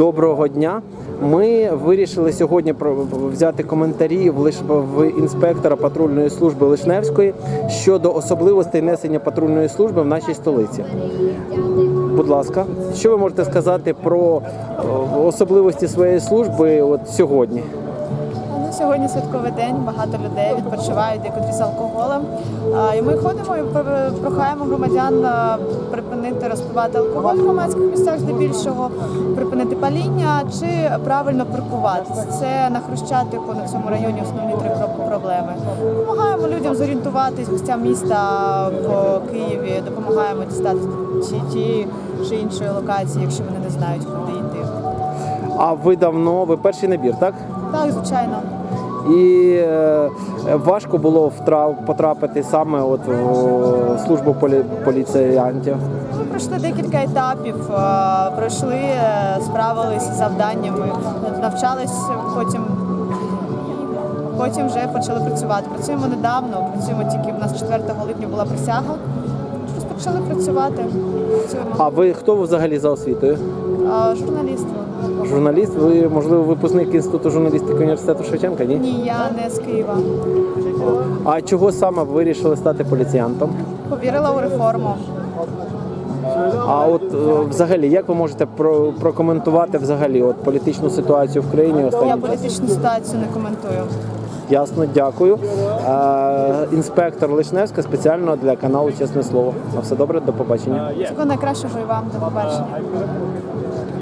Доброго дня. Ми вирішили сьогодні взяти коментарі в інспектора патрульної служби Лишневської щодо особливостей несення патрульної служби в нашій столиці. Будь ласка, що ви можете сказати про е, особливості своєї служби от сьогодні? Ну, сьогодні святковий день, багато людей відпочивають, декотрі з алкоголем. А, І ми ходимо і прохаємо громадян припинити розпивати алкоголь в громадських місцях здебільшого, припинити паління чи правильно паркуватися. Це на Хрещатику на цьому районі основні три проблеми. Допомагаємо людям зорієнтуватись, гостям міста в Києві, допомагаємо дістатися чи тієї чи іншої локації, якщо вони не знають, куди йти. А ви давно, ви перший набір, так? Так, звичайно. І е, важко було потрапити саме от в службу полі- поліціянтів. Пройшли декілька етапів, е, пройшли, е, справилися з завданнями, навчались потім. Потім вже почали працювати. Працюємо недавно, працюємо тільки в нас 4 липня була присяга. Розпочали працювати. Працюємо. А ви хто ви взагалі за освітою? А, журналістство. Журналіст? Ви можливо випускник інституту журналістики університету Шевченка? Ні? Ні, я не з Києва. А чого саме ви вирішили стати поліціянтом? Повірила у реформу. А от е, взагалі, як ви можете про- прокоментувати взагалі от політичну ситуацію в країні Я останнім часом? політичну ситуацію не коментую. Ясно, дякую. Е, інспектор Лишневська спеціально для каналу Чесне Слово. На все добре, до побачення. Всього найкращого і вам. До побачення.